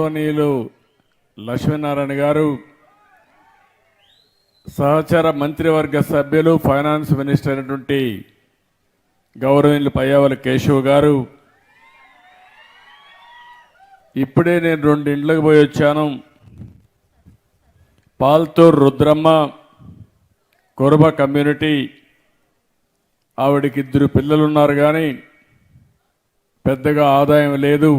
గౌరవనీయులు లక్ష్మీనారాయణ గారు సహచర మంత్రివర్గ సభ్యులు ఫైనాన్స్ మినిస్టర్ అయినటువంటి గౌరవనీయులు పయ్యావల కేశవ్ గారు. ఇప్పుడే నేను రెండు ఇండ్లకు పోయి వచ్చాను. పాల్తూరు రుద్రమ్మ కురబ కమ్యూనిటీ ఆవిడకి ఇద్దరు పిల్లలు ఉన్నారు కానీ పెద్దగా ఆదాయం లేదు.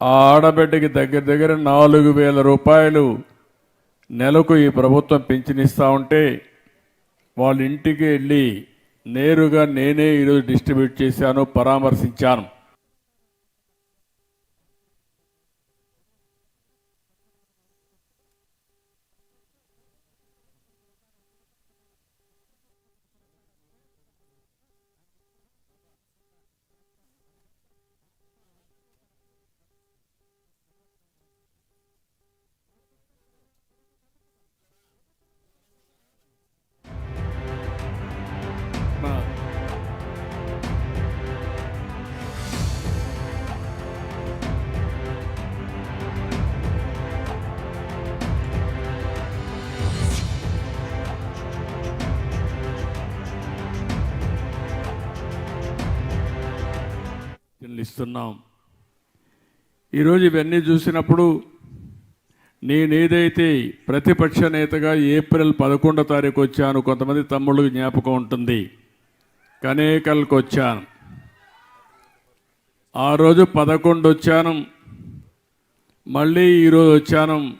ఆ ఆడబిడ్డకి దగ్గర దగ్గర నాలుగు వేల రూపాయలు నెలకు ఈ ప్రభుత్వం పింఛనిస్తూ ఉంటే వాళ్ళ ఇంటికి వెళ్ళి నేరుగా నేనే ఈరోజు డిస్ట్రిబ్యూట్ చేశాను పరామర్శించాను. ఇస్తున్నాం ఈరోజు ఇవన్నీ చూసినప్పుడు నేనేదైతే ప్రతిపక్ష నేతగా ఏప్రిల్ పదకొండో తారీఖు వచ్చాను కొంతమంది తమ్ముళ్ళకి జ్ఞాపకం ఉంటుంది. కనేకల్కి వచ్చాను. ఆ రోజు పదకొండు వచ్చాను. మళ్ళీ ఈరోజు వచ్చాను.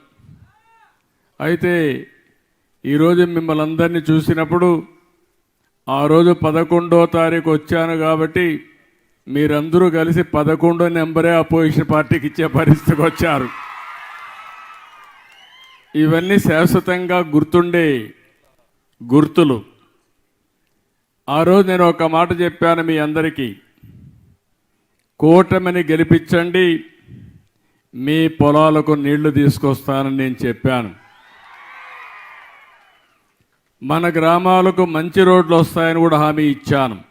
అయితే ఈరోజు మిమ్మల్ని అందరినీ చూసినప్పుడు ఆ రోజు పదకొండో తారీఖు వచ్చాను కాబట్టి మీరందరూ కలిసి పదకొండో నెంబరే అపోజిషన్ పార్టీకి ఇచ్చే పరిస్థితికి వచ్చారు. ఇవన్నీ శాశ్వతంగా గుర్తుండే గుర్తులు. ఆ రోజు నేను ఒక మాట చెప్పాను మీ అందరికీ. కూటమిని గెలిపించండి మీ పొలాలకు నీళ్ళు తీసుకొస్తానని నేను చెప్పాను. మన గ్రామాలకు మంచి రోడ్లు వస్తాయని కూడా హామీ ఇచ్చాను.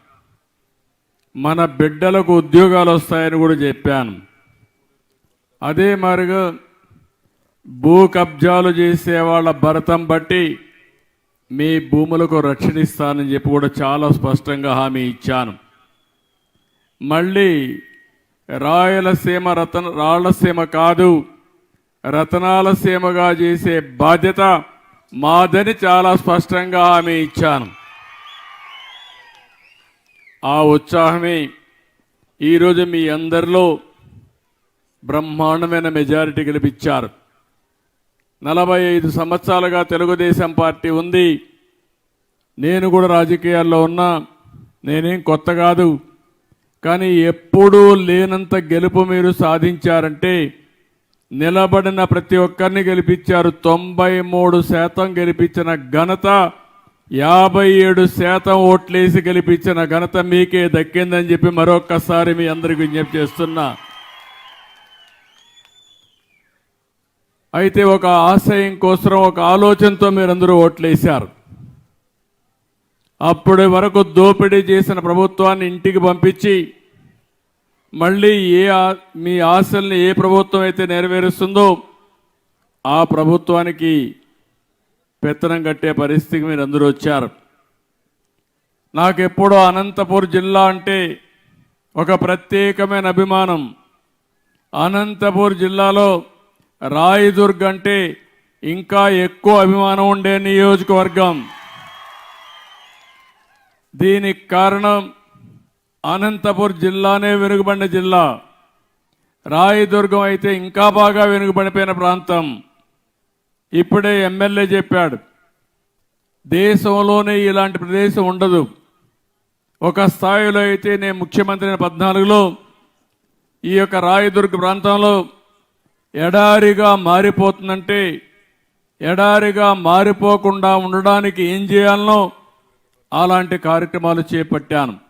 మన బిడ్డలకు ఉద్యోగాలు వస్తాయని కూడా చెప్పాను. అదే మాదిరిగా భూ కబ్జాలు చేసే వాళ్ళ భరతం బట్టి మీ భూములకు రక్షణ ఇస్తానని చెప్పి కూడా చాలా స్పష్టంగా హామీ ఇచ్చాను. మళ్ళీ రాయలసీమ రతన రాళ్ళసీమ కాదు రతనాలసీమగా చేసే బాధ్యత మాదని చాలా స్పష్టంగా హామీ ఇచ్చాను. ఆ ఉత్సాహమే ఈరోజు మీ అందరిలో బ్రహ్మాండమైన మెజారిటీ గెలిపించారు. నలభై ఐదు సంవత్సరాలుగా తెలుగుదేశం పార్టీ ఉంది. నేను కూడా రాజకీయాల్లో ఉన్నా నేనేం కొత్త కాదు. కానీ ఎప్పుడూ లేనంత గెలుపు మీరు సాధించారంటే నిలబడిన ప్రతి ఒక్కరిని గెలిపించారు. తొంభై మూడు శాతం గెలిపించిన ఘనత యాభై ఏడు శాతం ఓట్లేసి గెలిపించిన ఘనత మీకే దక్కిందని చెప్పి మరొక్కసారి మీ అందరికి విజ్ఞప్తి చేస్తున్నా. అయితే ఒక ఆశయం కోసం ఒక ఆలోచనతో మీరందరూ ఓట్లేశారు. అప్పటి వరకు దోపిడీ చేసిన ప్రభుత్వాన్ని ఇంటికి పంపించి మళ్ళీ ఏ ఆ- మీ ఆశల్ని ఏ ప్రభుత్వం అయితే నెరవేరుస్తుందో ఆ ప్రభుత్వానికి పెత్తనం కట్టే పరిస్థితికి మీరు అందరూ వచ్చారు. నాకెప్పుడో అనంతపూర్ జిల్లా అంటే ఒక ప్రత్యేకమైన అభిమానం. అనంతపూర్ జిల్లాలో రాయదుర్గ్ అంటే ఇంకా ఎక్కువ అభిమానం ఉండే నియోజకవర్గం. దీనికి కారణం అనంతపూర్ జిల్లానే వెనుకబడిన జిల్లా. రాయదుర్గం అయితే ఇంకా బాగా వెనుకబడిపోయిన ప్రాంతం. ఇప్పుడే ఎమ్మెల్యే చెప్పాడు దేశంలోనే ఇలాంటి ప్రదేశం ఉండదు. ఒక స్థాయిలో అయితే నేను ముఖ్యమంత్రి అయిన పద్నాలుగులో ఈ యొక్క రాయదుర్గ ప్రాంతంలో ఎడారిగా మారిపోతుందంటే ఎడారిగా మారిపోకుండా ఉండడానికి ఏం చేయాలనో అలాంటి కార్యక్రమాలు చేపట్టాను.